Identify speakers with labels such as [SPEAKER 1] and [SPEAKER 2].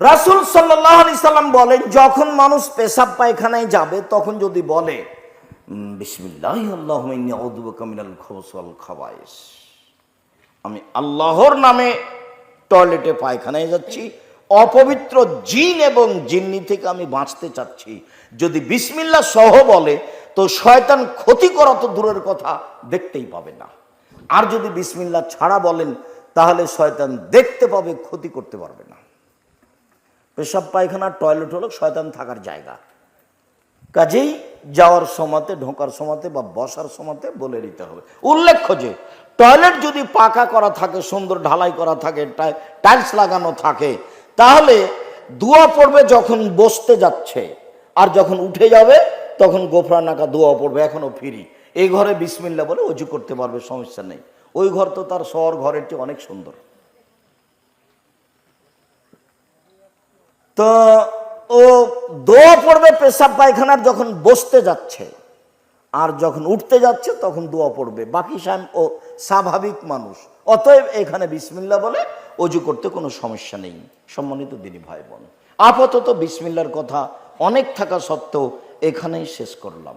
[SPEAKER 1] রাসুল সাল্লাম বলেন, যখন মানুষ পেশাব পায়খানায় যাবে, তখন যদি বলে আমি আল্লাহর নামে টয়লেটে পায়খানায় যাচ্ছি, অপবিত্র জিন এবং জিন্নি থেকে আমি বাঁচতে চাচ্ছি। যদি বিসমিল্লা সহ বলে, তো শয়তান ক্ষতি করা তো দূরের কথা, দেখতেই পাবে না। আর যদি বিসমিল্লা ছাড়া বলেন, তাহলে শয়তান দেখতে পাবে, ক্ষতি করতে পারবে না। পেশাব পায়খানার টয়লেট হলো শয়তান থাকার জায়গা। কাজেই যাওয়ার সময়তে, ঢোকার সময়তে বা বসার সময়তে বলে দিতে হবে। উল্লেখ্য যে টয়লেট যদি পাকা করা থাকে, সুন্দর ঢালাই করা থাকে টাইলস লাগানো থাকে, তাহলে দুয়া পড়বে যখন বসতে যাচ্ছে, আর যখন উঠে যাবে, তখন গোফরা নাকা দোয়া পড়বে, এখনও ফিরি। এই ঘরে বিসমিল্লা বলে অজু করতে পারবে, সমস্যা নেই। ওই ঘর তো তার শহর ঘরের চেয়ে অনেক সুন্দর। তো ও দোয়া পড়বে পেশাব পায়খানার যখন বসতে যাচ্ছে আর যখন উঠতে যাচ্ছে তখন দোয়া পড়বে। বাকি সাম ও স্বাভাবিক মানুষ। অতএব এখানে বিসমিল্লা বলে অজু করতে কোনো সমস্যা নেই। সম্মানিত দিনী ভাই বোন আপাতত বিসমিল্লার কথা অনেক থাকা সত্ত্বেও এখানেই শেষ করলাম।